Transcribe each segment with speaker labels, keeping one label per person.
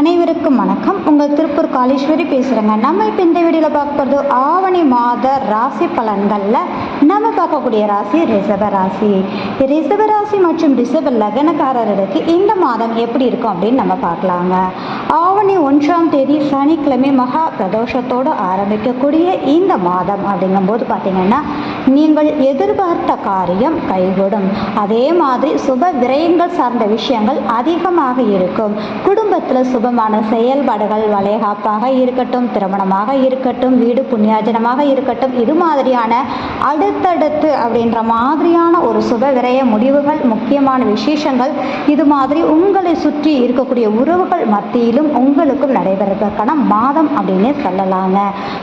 Speaker 1: அனைவருக்கும் வணக்கம். உங்கள் திருப்பூர் காளீஸ்வரி பேசுகிறேங்க நம்ம இப்போ இந்த வீடியோவில் பார்க்க போகிறது ஆவணி மாத ராசி பலன்களில் நம்ம பார்க்கக்கூடிய ராசி ரிஷப ராசி. ரிஷப ராசி மற்றும் ரிஷப லக்னக்காரர்களுக்கு இந்த மாதம் எப்படி இருக்கும் அப்படின்னு நம்ம பார்க்கலாங்க. ஆவணி ஒன்றாம் தேதி சனிக்கிழமை மகா பிரதோஷத்தோடு ஆரம்பிக்கக்கூடிய இந்த மாதம் அப்படிங்கும்போது பார்த்திங்கன்னா நீங்கள் எதிர்பார்த்த காரியம் கைகூடும். அதே மாதிரி சுப விரயங்கள் சார்ந்த விஷயங்கள் அதிகமாக இருக்கும். குடும்பத்தில் சுபமான செயல்பாடுகள் வளைகாப்பாக இருக்கட்டும் திருமணமாக இருக்கட்டும் வீடு புண்ணியாஜனமாக இருக்கட்டும் இது மாதிரியான அடுத்தடுத்து அப்படின்ற மாதிரியான ஒரு சுப விரய முடிவுகள் முக்கியமான விசேஷங்கள் இது மாதிரி உங்களை சுற்றி இருக்கக்கூடிய உறவுகள் மத்தியிலும் உங்களுக்கும் நடைபெறுவதற்கான மாதம் அப்படின்னு சொல்லலாங்க.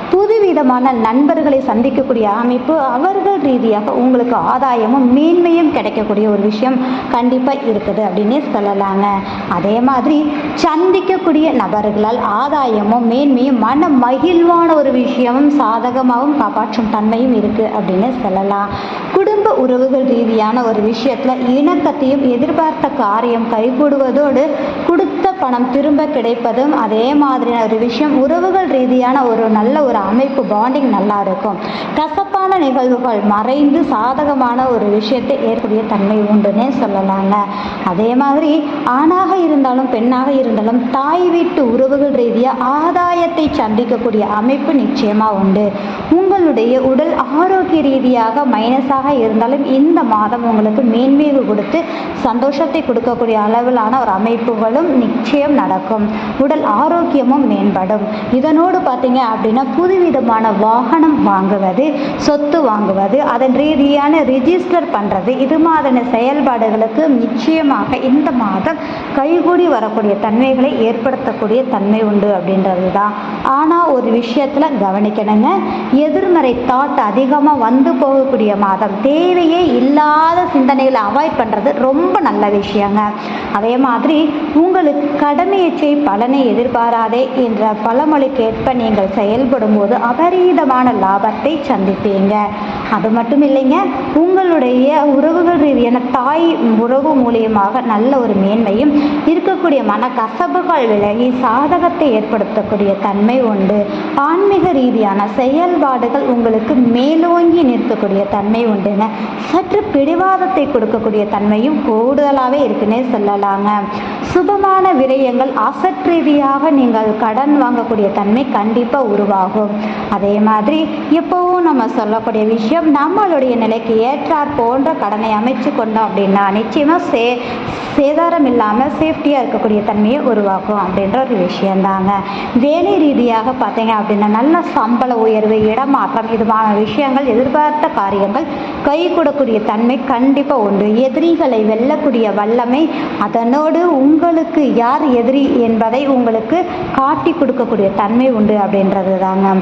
Speaker 1: புதுவிதமான நண்பர்களை சந்திக்கக்கூடிய அமைப்பு அவர்கள் ரீதியாக உங்களுக்கு ஆதாயமும் மேன்மையும் கிடைக்கக்கூடிய ஒரு விஷயம் கண்டிப்பாக இருக்குது அப்படின்னே சொல்லலாங்க. அதே மாதிரி சந்திக்கக்கூடிய நபர்களால் ஆதாயமும் மேன்மையும் மன மகிழ்வான ஒரு விஷயமும் சாதகமாகவும் காப்பாற்றும் தன்மையும் இருக்குது அப்படின்னு சொல்லலாம். குடும்ப உறவுகள் ரீதியான ஒரு விஷயத்தில் இணக்கத்தையும் எதிர்பார்த்த காரியம் கைகூடுவதோடு கொடுத்த பணம் திரும்ப கிடைப்பதும் அதே மாதிரியான ஒரு விஷயம். உறவுகள் ரீதியான ஒரு நல்ல ஒரு அமைப்பு பாண்டிங் நல்லா இருக்கும். கசப்பான நிகழ்வு நிகழ்வுகள் மறைந்து சாதகமான ஒரு விஷயத்தை ஏற்படைய தன்மை உண்டுன்னே சொல்லலாங்க. அதே மாதிரி ஆணாக இருந்தாலும் பெண்ணாக இருந்தாலும் தாய் வீட்டு உறவுகள் ரீதியாக ஆதாயத்தை சந்திக்கக்கூடிய அமைப்பு நிச்சயமாக உண்டு. உங்களுடைய உடல் ஆரோக்கிய ரீதியாக மைனஸாக இருந்தாலும் இந்த மாதம் உங்களுக்கு மேன்மைவு கொடுத்து சந்தோஷத்தை கொடுக்கக்கூடிய அளவிலான ஒரு அமைப்புகளும் நிச்சயம் நடக்கும். உடல் ஆரோக்கியமும் மேம்படும். இதனோடு பார்த்தீங்க அப்படின்னா புதுவிதமான வாகனம் வாங்குவது சொத்து வாங்குவது அதன் ரீதியான ரிஜிஸ்டர் பண்ணுறது இது மாதிரியான செயல்பாடுகளுக்கு நிச்சயமாக இந்த மாதம் கைகூடி வரக்கூடிய தன்மைகளை ஏற்படுத்தக்கூடிய தன்மை உண்டு அப்படின்றது தான் ஆனால் ஒரு விஷயத்தில் கவனிக்கணுங்க. எதிர்மறை தாட் அதிகமாக வந்து போகக்கூடிய மாதம் தேவையே இல்லாத சிந்தனைகளை அவாய்ட் பண்ணுறது ரொம்ப நல்ல விஷயங்க. அதே மாதிரி உங்களுக்கு கடமையை செய் பலனை எதிர்பாராதே என்ற பழமொழிக்கேற்ப நீங்கள் செயல்படும் போது அபரீதமான லாபத்தை சந்திப்பீங்க. அது மட்டும் இல்லைங்க உங்களுடைய உறவுகள் ரீதியான தாய் உறவு மூலியமாக நல்ல ஒரு மேன்மையும் இருக்கக்கூடிய மன கசப்புகள் விலகி சாதகத்தை ஏற்படுத்தக்கூடிய தன்மை உண்டு. ஆன்மீக ரீதியான செயல்பாடுகள் உங்களுக்கு மேலோங்கி நிற்கக்கூடிய தன்மை உண்டுங்க. சற்று பிடிவாதத்தை கொடுக்கக்கூடிய தன்மையும் கூடுதலாகவே இருக்குன்னே சொல்லலாங்க. சுபமான விரயங்கள் அசட் ரீதியாக நீங்கள் கடன் வாங்கக்கூடிய தன்மை கண்டிப்பாக உருவாகும். அதே மாதிரி எப்போவும் நம்ம சொல்லக்கூடிய விஷயம் நம்மளுடைய நிலைக்கு ஏற்றார் போன்ற கடனை அமைச்சு கொண்டோம் அப்படின்னா நிச்சயமாக சே சேதாரம் இல்லாமல் சேஃப்டியாக இருக்கக்கூடிய தன்மையை உருவாக்கும் அப்படின்ற ஒரு விஷயந்தாங்க. வேலை ரீதியாக பார்த்தீங்க அப்படின்னா நல்ல சம்பள உயர்வு இடமாற்றம் இதுமான விஷயங்கள் எதிர்பார்த்த காரியங்கள் கை கொடுக்கூடிய தன்மை கண்டிப்பாக உண்டு. எதிரிகளை வெல்லக்கூடிய வல்லமை அதனோடு உங்களுக்கு யார் எதிரி என்பதை உங்களுக்கு காட்டி கொடுக்கக்கூடிய தன்மை உண்டு அப்படின்றது தாங்க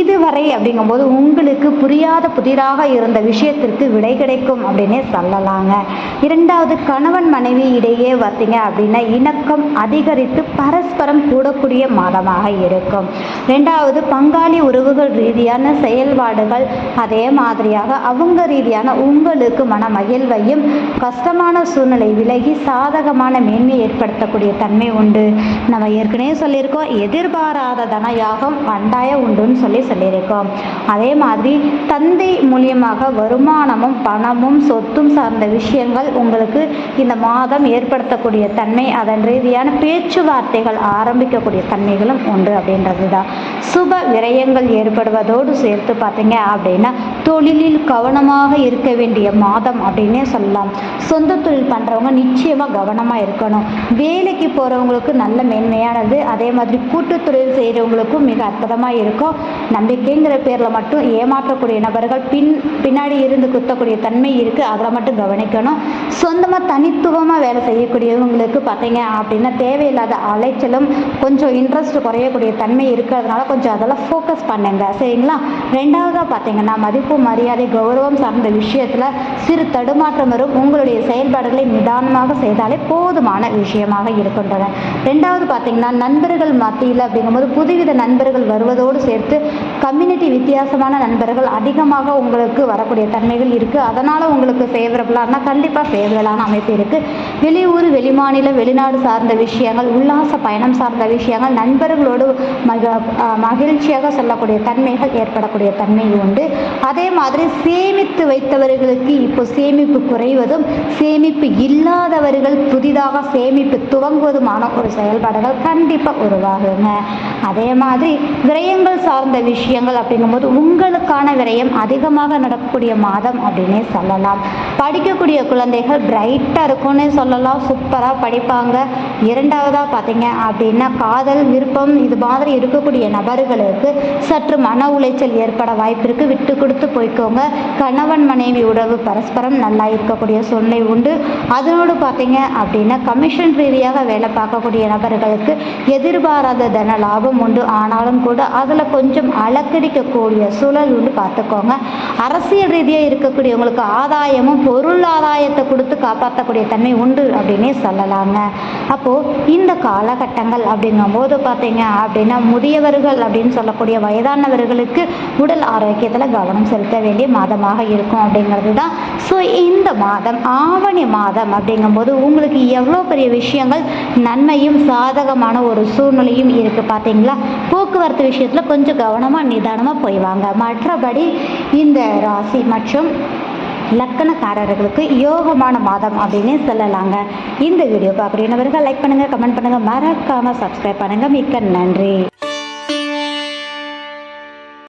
Speaker 1: இதுவரை அப்படிங்கும்போது உங்களுக்கு புரியாத புதிராக இருந்த விஷயத்திற்கு விடை கிடைக்கும் அப்படின்னே சொல்லலாங்க. இரண்டாவது கணவன் மனைவி இடையே பார்த்தீங்க அப்படின்னா இணக்கம் அதிகரித்து பரஸ்பரம் கூடக்கூடிய மாதமாக இருக்கும். ரெண்டாவது பங்காளி உறவுகள் ரீதியான செயல்பாடுகள் அதே மாதிரியாக அவங்க ரீதியான உங்களுக்கு மன மகிழ்வையும் கஷ்டமான சூழ்நிலை விலகி சாதகமான மேன்மை ஏற்படுத்தக்கூடிய தன்மை உண்டு. நம்ம ஏற்கனவே சொல்லியிருக்கோம் எதிர்பாராத தன யாகம் கண்டாய உண்டுன்னு சொல்லி சொல்லியிருக்கோம். அதே மாதிரி தந்தை மூலியமாக வருமானமும் பணமும் சொத்தும் சார்ந்த விஷயங்கள் உங்களுக்கு இந்த மாதம் ஏற்படுத்தக்கூடிய தன்மை அதன் ரீதியான பேச்சுவார்த்தைகள் ஆரம்பிக்கக்கூடிய தன்மைகளும் உண்டு அப்படின்றது தான் சுப விரயங்கள் ஏற்படுவதோடு சேர்த்து பார்த்தீங்க அப்படின்னா தொழிலில் கவனமாக இருக்க வேண்டிய மாதம் அப்படின்னே சொல்லலாம். சொந்த தொழில் பண்ணுறவங்க நிச்சயமாக கவனமாக இருக்கணும். வேலைக்கு போகிறவங்களுக்கு நல்ல மேன்மையானது அதே மாதிரி கூட்டு தொழில் செய்கிறவங்களுக்கும் மிக அற்புதமாக இருக்கும். நம்பிக்கைங்கிற பேரில் மட்டும் ஏமாற்றக்கூடிய நபர்கள் பின் பின்னாடி இருந்து குத்தக்கூடிய தன்மை இருக்குது அதில் மட்டும் கவனிக்கணும். சொந்தமாக தனித்துவமாக வேலை செய்யக்கூடியவங்களுக்கு பார்த்தீங்க அப்படின்னா தேவையில்லாத அலைச்சலும் கொஞ்சம் இன்ட்ரெஸ்ட் குறையக்கூடிய தன்மை இருக்கிறதுனால கொஞ்சம் அதெல்லாம் ஃபோக்கஸ் பண்ணுங்க. சரிங்களா? ரெண்டாவதாக பார்த்தீங்கன்னா மதிப்பு மரியாதை கௌரவம் சார்ந்த விஷயத்தில் சிறு தடுமாற்றம் வரும். உங்களுடைய செயல்பாடுகளை நிதானமாக செய்தாலே போதுமான விஷயமாக இருக்கின்றன. ரெண்டாவது பார்த்தீங்கன்னா நண்பர்கள் மத்தியில் அப்படிங்கும்போது புதுவித நண்பர்கள் வருவதோடு சேர்த்து கம்யூனிட்டி வித்தியாசமான நண்பர்கள் அதிகமாக உங்களுக்கு வரக்கூடிய தன்மைகள் இருக்குது அதனால் உங்களுக்கு ஃபேவரபுளாக கண்டிப்பாக ஃபேவரபுளான அமைப்பு இருக்குது வெளியூர் வெளிமாநில வெளிநாடு சார்ந்த விஷயங்கள் உல்லாச பயணம் சார்ந்த விஷயங்கள் நண்பர்களோடு மக மகிழ்ச்சியாக சொல்லக்கூடிய தன்மைகள் ஏற்படக்கூடிய தன்மை உண்டு. அதே மாதிரி சேமித்து வைத்தவர்களுக்கு இப்போ சேமிப்பு குறைவதும் சேமிப்பு இல்லாதவர்கள் புதிதாக சேமிப்பு துவங்குவதுமான ஒரு செயல்பாடுகள் கண்டிப்பாக உருவாகுங்க. அதே மாதிரி விரயங்கள் சார்ந்த விஷயங்கள் அப்படிங்கும்போது உங்களுக்கான விரயம் அதிகமாக நடக்கக்கூடிய மாதம் அப்படின்னே சொல்லலாம். படிக்கக்கூடிய குழந்தைகள் பிரைட்டாக இருக்கும்னே சொல்லலாம். சூப்பராக படிப்பாங்க. இரண்டாவதாக பார்த்தீங்க அப்படின்னா காதல் விருப்பம் இது மாதிரி இருக்கக்கூடிய நபர்களுக்கு சற்று மன உளைச்சல் ஏற்பட வாய்ப்பு இருக்குது விட்டு கொடுத்து போய்க்கோங்க. கணவன் மனைவி உறவு பரஸ்பரம் நல்லா இருக்கக்கூடிய சூழ்நிலை உண்டு. அதனோடு பார்த்தீங்க அப்படின்னா கமிஷன் ரீதியாக வேலை பார்க்கக்கூடிய நபர்களுக்கு எதிர்பாராத தன லாபம் உண்டு. ஆனாலும் கூட அதில் கொஞ்சம் அலக்கடிக்கக்கூடிய சூழல் வந்து பார்த்துக்கோங்க. அரசியல் ரீதியாக இருக்கக்கூடியவங்களுக்கு ஆதாயமும் பொருள் ஆதாயத்தை கொடுத்து காப்பாற்றக்கூடிய தன்மை உண்டு அப்படின்னே சொல்லலாங்க. அப்போது இந்த காலகட்டங்கள் அப்படிங்கும்போது பார்த்தீங்க அப்படின்னா முதியவர்கள் அப்படின்னு சொல்லக்கூடிய வயதானவர்களுக்கு உடல் ஆரோக்கியத்தில் கவனம் செலுத்த வேண்டிய மாதமாக இருக்கும் அப்படிங்கிறது தான் ஸோ இந்த மாதம் ஆவணி மாதம் அப்படிங்கும்போது உங்களுக்கு எவ்வளோ பெரிய விஷயங்கள் நன்மையும் சாதகமான ஒரு சூழ்நிலையும் இருக்குது பார்த்தீங்களா? போக்குவரத்து விஷயத்தில் கொஞ்சம் கவனமாக நிதானமாக போய் வாங்க. மற்றபடி இந்த ராசி மற்றும் லக்கணக்காரர்களுக்கு யோகமான மாதம் அப்படின்னு சொல்லலாங்க. இந்த வீடியோ பார்க்குறீங்க லைக் பண்ணுங்கள் கமெண்ட் பண்ணுங்கள் மறக்காமல் சப்ஸ்கிரைப் பண்ணுங்கள் மிக்க நன்றி.